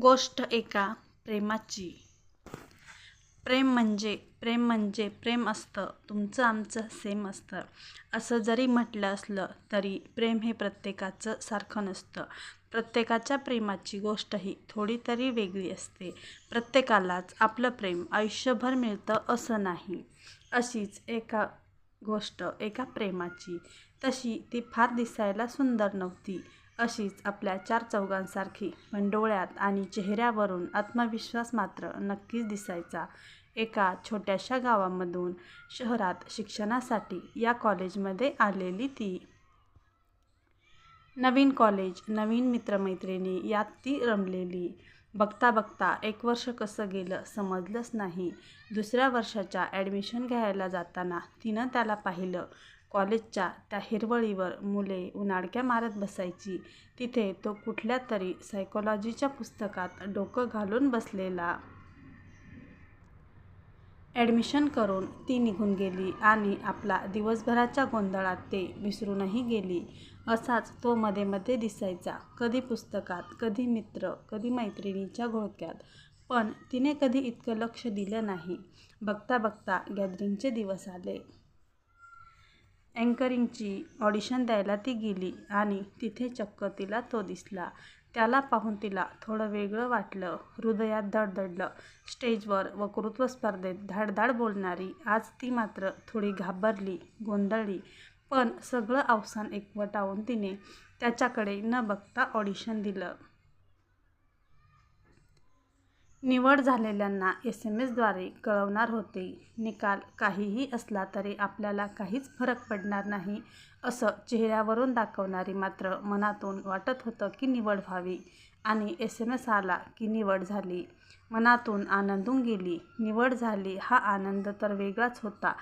गोष्ट एका प्रेमाची. प्रेम म्हणजे प्रेम म्हणजे प्रेम असतं तुमचं आमचं सेम असतं. असं जरी म्हटलं असलं तरी प्रेम हे प्रत्येकाचं सारखं नसतं. प्रत्येकाच्या प्रेमाची गोष्टही थोडी तरी वेगळी असते. प्रत्येकालाच आपलं प्रेम आयुष्यभर मिळतं असं नाही. अशीच एका गोष्ट एका प्रेमाची. तशी ती फार दिसायला सुंदर नव्हती. अशीच आपल्या चार चौघांसारखी पण डोळ्यात आणि चेहऱ्यावरून आत्मविश्वास मात्र नक्कीच दिसायचा. एका छोट्याशा गावामधून शहरात शिक्षणासाठी या कॉलेजमध्ये आलेली ती. नवीन कॉलेज नवीन मित्रमैत्रिणी यात ती रमलेली. बघता बघता एक वर्ष कसं गेलं समजलंच नाही. दुसऱ्या वर्षाच्या ॲडमिशन घ्यायला जाताना तिनं त्याला पाहिलं. कॉलेजच्या त्या हिरवळीवर मुले उन्हाडक्या मारत बसायची. तिथे तो कुठल्या तरी सायकोलॉजीच्या पुस्तकात डोकं घालून बसलेला. ॲडमिशन करून ती निघून गेली आणि आपला दिवसभराच्या गोंधळात ते विसरूनही गेली. असाच तो मध्ये मध्ये दिसायचा कधी पुस्तकात कधी मित्र कधी मैत्रिणीच्या घोळक्यात. पण तिने कधी इतकं लक्ष दिलं नाही. बघता बघता गॅदरिंगचे दिवस आले. अँकरिंगची ऑडिशन द्यायला ती गेली आणि तिथे चक्क तिला तो दिसला. त्याला पाहून तिला थोडं वेगळं वाटलं. हृदयात धडधडलं. स्टेजवर वक्तृत्व स्पर्धेत धाडधाड बोलणारी आज ती मात्र थोडी घाबरली गोंधळली. पण सगळं अवसान एकवटावून तिने त्याच्याकडे न बघता ऑडिशन दिलं. निवड झालेल्यांना एस एम एसद्वारे कळवणार होते. निकाल काहीही असला तरी आपल्याला काहीच फरक पडणार नाही असं चेहऱ्यावरून दाखवणारी मात्र मनातून वाटत होतं की निवड व्हावी आणि एस एम एस आला की निवड झाली. मनातून आनंदून गेली. निवड झाली हा आनंद तर वेगळाच होता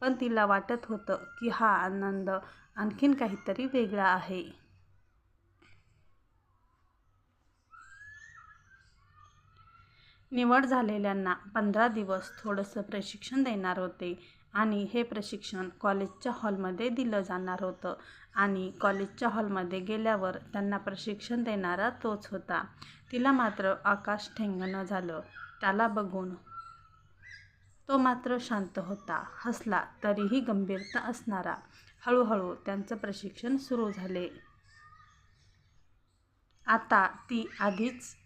पण तिला वाटत होतं की हा आनंद आणखीन काहीतरी वेगळा आहे. निवड झालेल्यांना पंधरा दिवस थोडंसं प्रशिक्षण देणार होते आणि हे प्रशिक्षण कॉलेजच्या हॉलमध्ये दिलं जाणार होतं. आणि कॉलेजच्या हॉलमध्ये गेल्यावर त्यांना प्रशिक्षण देणारा तोच होता. तिला मात्र आकाश ठेंगणं झालं. त्याला बघून तो मात्र शांत होता. हसला तरीही गंभीरता असणारा. हळूहळू त्यांचं प्रशिक्षण सुरू झाले. आता ती आधीच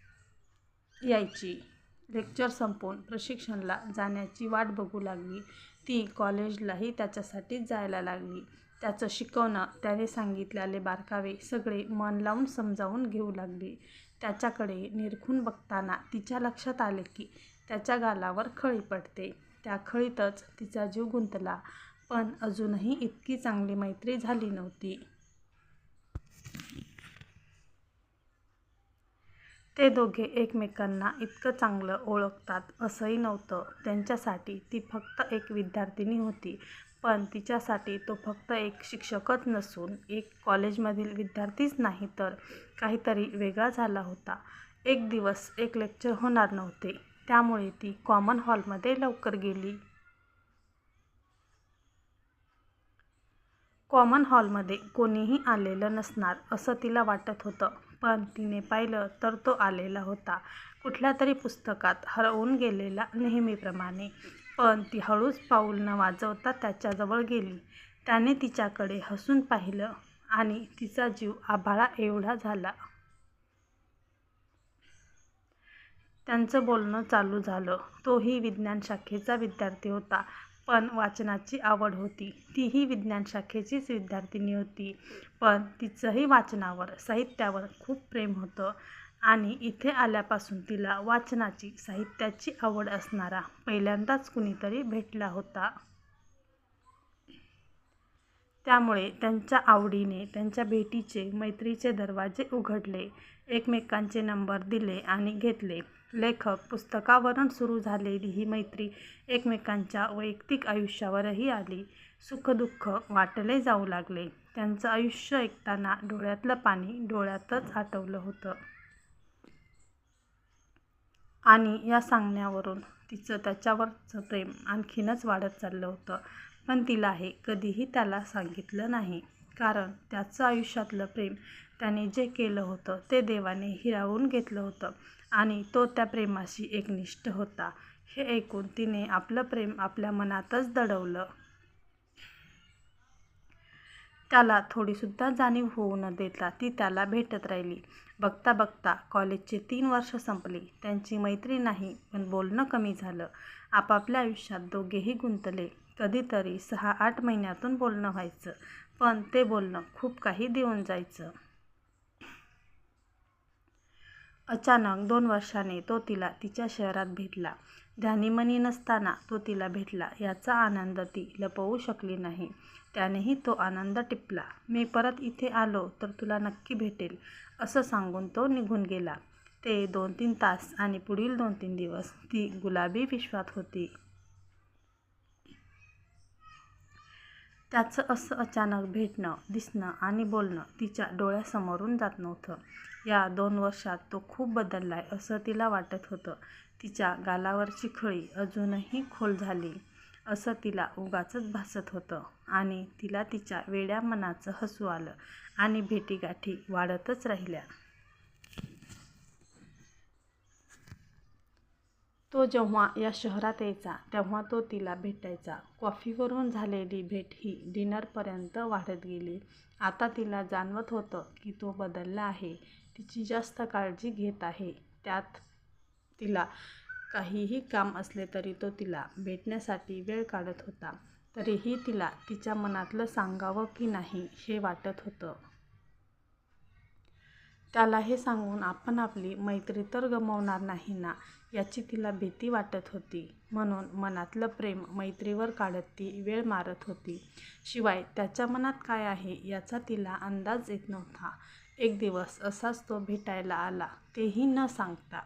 यायची. लेक्चर संपवून प्रशिक्षणाला जाण्याची वाट बघू लागली. ती कॉलेजलाही त्याच्यासाठीच जायला लागली. त्याचं शिकवणं त्याने सांगितलेले बारकावे सगळे मन लावून समजावून घेऊ लागली. त्याच्याकडे निरखून बघताना तिच्या लक्षात आले की त्याच्या गालावर खळी पडते. त्या खळीतच तिचा जीव गुंतला. पण अजूनही इतकी चांगली मैत्री झाली नव्हती. ते दोघे एकमेकांना इतकं चांगलं ओळखतात असंही नव्हतं. त्यांच्यासाठी ती फक्त एक विद्यार्थिनी होती. पण तिच्यासाठी तो फक्त एक शिक्षकच नसून एक कॉलेजमधील विद्यार्थीच नाही तर काहीतरी वेगळा झाला होता. एक दिवस एक लेक्चर होणार नव्हते. त्यामुळे ती कॉमन हॉलमध्ये लवकर गेली. कॉमन हॉलमध्ये कोणीही आलेलं नसणार असं तिला वाटत होतं. पण तिने पाहिलं तर तो आलेला होता. कुठल्या तरी पुस्तकात हरवून गेलेला नेहमीप्रमाणे. पण ती हळूच पाऊल न वाजवता त्याच्याजवळ गेली. त्याने तिच्याकडे हसून पाहिलं आणि तिचा जीव आभाळा एवढा झाला. त्यांचं बोलणं चालू झालं. तोही विज्ञान शाखेचा विद्यार्थी होता. पण वाचनाची आवड होती. तीही विज्ञान शाखेचीच विद्यार्थिनी होती. पण तिचंही वाचनावर साहित्यावर खूप प्रेम होतं आणि इथे आल्यापासून तिला वाचनाची साहित्याची आवड असणारा पहिल्यांदाच कुणीतरी भेटला होता. त्यामुळे त्यांच्या आवडीने त्यांच्या भेटीचे मैत्रीचे दरवाजे उघडले एकमेकांचे नंबर दिले आणि घेतले. लेखक पुस्तकावरून सुरू झालेली ही मैत्री एकमेकांच्या वैयक्तिक आयुष्यावरही आली. सुखदुःख वाटले जाऊ लागले. त्यांचं आयुष्य ऐकताना डोळ्यातलं पाणी डोळ्यातच आटवलं होतं. आणि या सांगण्यावरून तिचं त्याच्यावरचं प्रेम आणखीनच वाढत चाललं होतं. पण तिला हे कधीही त्याला सांगितलं नाही. कारण त्याचं आयुष्यातलं प्रेम त्याने जे केलं होतं ते देवाने हिरावून घेतलं होतं. आणि तो त्या प्रेमाशी एकनिष्ठ होता. हे ऐकून तिने आपलं प्रेम आपल्या मनातच दडवलं. त्याला थोडीसुद्धा जाणीव होऊ न देता ती त्याला भेटत राहिली. बघता बघता कॉलेजचे तीन वर्ष संपली. त्यांची मैत्री नाही पण बोलणं कमी झालं. आपापल्या आयुष्यात दोघेही गुंतले. कधीतरी सहा आठ महिन्यातून बोलणं व्हायचं. पण ते बोलणं खूप काही देऊन जायचं. अचानक दोन वर्षाने तो तिला तिच्या शहरात भेटला. ध्यानीमनी नसताना तो तिला भेटला याचा आनंद ती लपवू शकली नाही. त्यानेही तो आनंद टिपला. मी परत इथे आलो तर तुला नक्की भेटेल असं सांगून तो निघून गेला. ते दोन तीन तास आणि पुढील दोन तीन दिवस ती गुलाबी विश्वात होती. त्याचं असं अचानक भेटणं दिसणं आणि बोलणं तिच्या डोळ्यासमोरून जात नव्हतं. या दोन वर्षात तो खूप बदललाय असं तिला वाटत होतं. तिच्या गालावरची खळी अजूनही खोल झाली असं तिला उगाचच भासत होतं. आणि तिला तिच्या वेड्या मनाचं हसू आलं आणि भेटीगाठी वाढतच राहिल्या. तो जेव्हा या शहरात यायचा तेव्हा तो तिला भेटायचा. कॉफीवरून झालेली भेट ही डिनरपर्यंत वाढत गेली. आता तिला जाणवत होतं की तो बदलला आहे. तिची जास्त काळजी घेत आहे. त्यात तिला काहीही काम असले तरी तो तिला भेटण्यासाठी वेळ काढत होता. तरीही तिला तिच्या मनातलं सांगावं की नाही हे वाटत होतं. त्याला हे सांगून आपण आपली मैत्री तर गमावणार नाही ना याची तिला भीती वाटत होती. म्हणून मनातलं प्रेम मैत्रीवर काढत ती वेळ मारत होती. शिवाय त्याच्या मनात काय आहे याचा तिला अंदाज येत नव्हता. एक दिवस असाच तो भेटायला आला तेही न सांगता.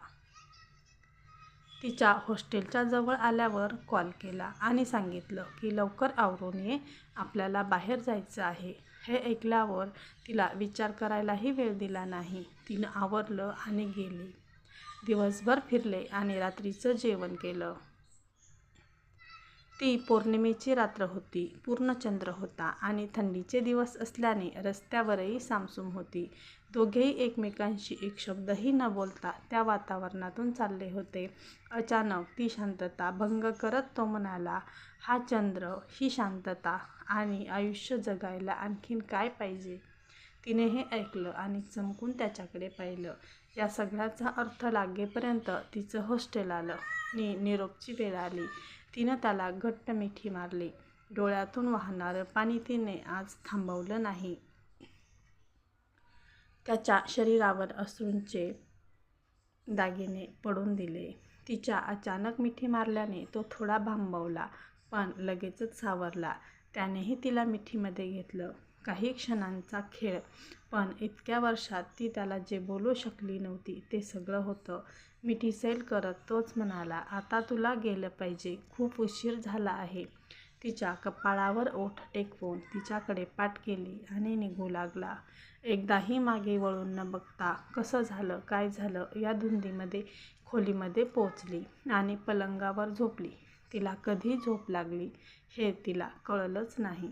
तिच्या हॉस्टेलच्या जवळ आल्यावर कॉल केला आणि सांगितलं की लवकर आवरून ये आपल्याला बाहेर जायचं आहे. हे ऐकल्यावर तिला विचार करायलाही वेळ दिला नाही. तिनं आवरलं आणि गेली. दिवसभर फिरले आणि रात्रीचं जेवण केलं. ती पौर्णिमेची रात्र होती. पूर्ण चंद्र होता आणि थंडीचे दिवस असल्याने रस्त्यावरही सामसूम होती. दोघेही एकमेकांशी एक शब्दही न बोलता त्या वातावरणातून चालले होते. अचानक ती शांतता भंग करत तो म्हणाला हा चंद्र ही शांतता आणि आयुष्य जगायला आणखीन काय पाहिजे तिने हे ऐकलं आणि चमकून त्याच्याकडे पाहिलं. या सगळ्याचा अर्थ लागेपर्यंत तिचं हॉस्टेल आलं. नि निरोपची वेळ आली. तिनं त्याला घट्ट मिठी मारली. डोळ्यातून वाहणारं पाणी तिने आज थांबवलं नाही. त्याच्या शरीरावर अश्रूंचे दागिने पडून दिले. तिच्या अचानक मिठी मारल्याने तो थोडा भांबवला पण लगेचच सावरला. त्यानेही तिला मिठीमध्ये घेतलं. काही क्षणांचा खेळ. पण इतक्या वर्षात ती त्याला जे बोलू शकली नव्हती ते सगळं होतं. मी सैल करत तोच म्हणाला आता तुला गेलं पाहिजे. खूप उशीर झाला आहे. तिच्या कपाळावर ओठ टेकवून तिच्याकडे पाठ केली आणि निघू लागला. एकदाही मागे वळून न बघता कसं झालं काय झालं या धुंदीमध्ये खोलीमध्ये पोचली आणि पलंगावर झोपली. तिला कधी झोप लागली हे तिला कळलंच नाही.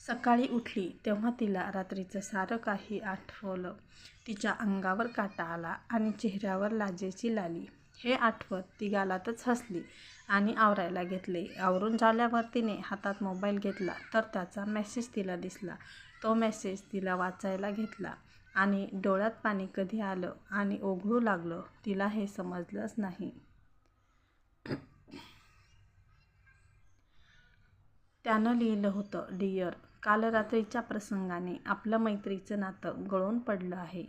सकाळी उठली तेव्हा तिला रात्रीचं सारं काही आठवलं. तिच्या अंगावर काटा आला आणि चेहऱ्यावर लाजेची लाली. हे आठवत ती गालातच हसली आणि आवरायला घेतले. आवरून झाल्यावर तिने हातात मोबाईल घेतला तर त्याचा मेसेज तिला दिसला. तो मेसेज तिला वाचायला घेतला आणि डोळ्यात पाणी कधी आलं आणि ओघळू लागलं तिला हे समजलंच नाही. त्यानं लिहिलं होतं डिअर काल रात्रीच्या प्रसंगाने आपलं मैत्रीचं नातं गळून पडलं आहे.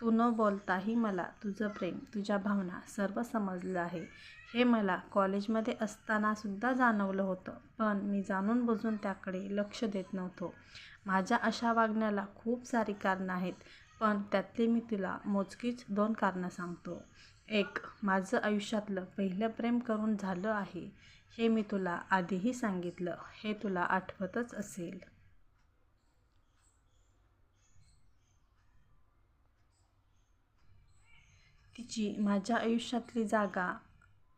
तू न बोलताही मला तुझं प्रेम तुझ्या भावना सर्व समजलं आहे. हे मला कॉलेजमध्ये असतानासुद्धा जाणवलं होतं पण मी जाणून बुजून त्याकडे लक्ष देत नव्हतो. माझ्या अशा वागण्याला खूप सारी कारणं आहेत पण त्यातली मी तुला मोजकीच दोन कारणं सांगतो. एक माझं आयुष्यातलं पहिलं प्रेम करून झालं आहे हे मी तुला आधीही सांगितलं हे तुला आठवतच असेल. तिची माझ्या आयुष्यातली जागा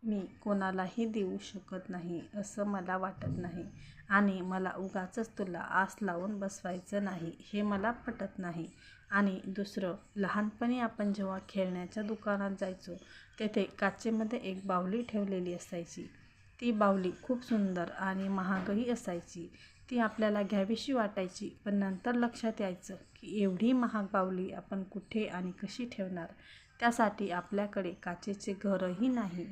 मी कोणालाही देऊ शकत नाही असं मला वाटत नाही. आणि मला उगाचच तुला आस लावून बसवायचं नाही हे मला पटत नाही. आणि दुसरं लहानपणी आपण जेव्हा खेळण्याच्या दुकानात जायचो तेथे काचेमध्ये एक बावली ठेवलेली असायची. ती बावली खूप सुंदर आणि महागही असायची. ती आपल्याला घ्यावीशी वाटायची पण नंतर लक्षात यायचं की एवढी महाग बावली आपण कुठे आणि कशी ठेवणार? त्यासाठी आपल्याकडे काचेचे घरही नाही.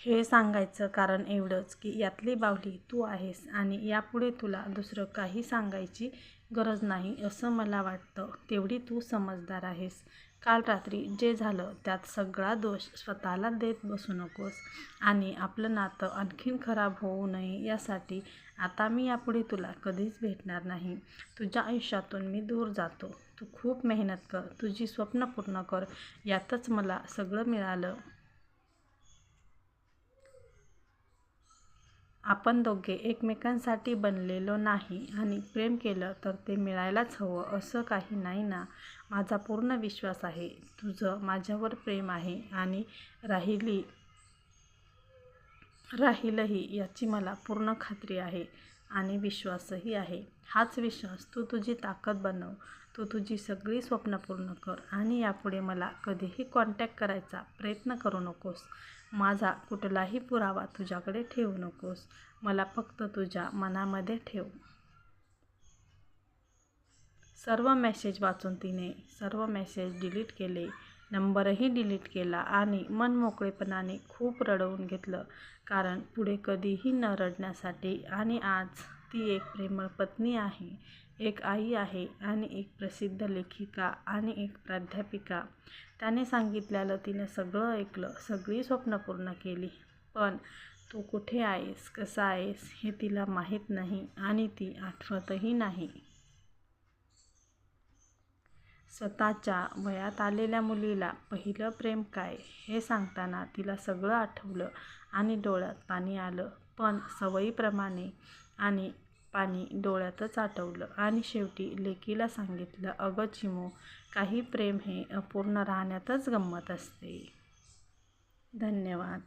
हे सांगायचं कारण एवढंच की यातली बाहुली तू आहेस आणि यापुढे तुला दुसरं काही सांगायची गरज नाही असं मला वाटतं. तेवढी तू समजदार आहेस. काल रात्री जे झालं त्यात सगळा दोष स्वतःला देत बसू नकोस आणि आपलं नातं आणखीन खराब होऊ नये यासाठी आता मी यापुढे तुला कधीच भेटणार नाही. तुझ्या आयुष्यातून मी दूर जातो. तू खूप मेहनत कर. तुझी स्वप्न पूर्ण कर. यातच मला सगळं मिळालं. आपण दोघे एकमेकांसाठी बनलेलो नाही आणि प्रेम केलं तर ते मिळायलाच हवं असं काही नाही ना. माझा पूर्ण विश्वास आहे. तुझं माझ्यावर प्रेम आहे आणि राहिली राहीलही याची मला पूर्ण खात्री आहे आणि विश्वासही आहे. हाच विश्वास. तू तुझी ताकद बनव. तू तुझी सगळी स्वप्न पूर्ण कर आणि यापुढे मला कधीही कॉन्टॅक्ट करायचा प्रयत्न करू नकोस. माझा कुठलाही पुरावा तुझ्याकडे ठेवू नकोस. मला फक्त तुझ्या मनामध्ये ठेव. सर्व मेसेज वाचून तिने सर्व मेसेज डिलीट केले. नंबरही डिलीट केला आणि मनमोकळेपणाने खूप रडवून घेतलं. कारण पुढे कधीही न रडण्यासाठी आणि आज ती एक प्रेमळ पत्नी आहे एक आई आहे आणि एक प्रसिद्ध लेखिका आणि एक प्राध्यापिका. त्याने सांगितलेलं तिने सगळं ऐकलं सगळी स्वप्न पूर्ण केली. पण तू कुठे आहेस कसा आहेस हे तिला माहीत नाही आणि ती आठवतही नाही. स्वतःच्या वयात आलेल्या मुलीला पहिलं प्रेम काय हे सांगताना तिला सगळं आठवलं आणि डोळ्यात पाणी आलं. पण सवयीप्रमाणे आणि पाणी डोळ्यातच आटवलं. आणि शेवटी लेकीला सांगितलं अगं चिमू काही प्रेम हे अपूर्ण राहण्यातच गंमत असते. धन्यवाद.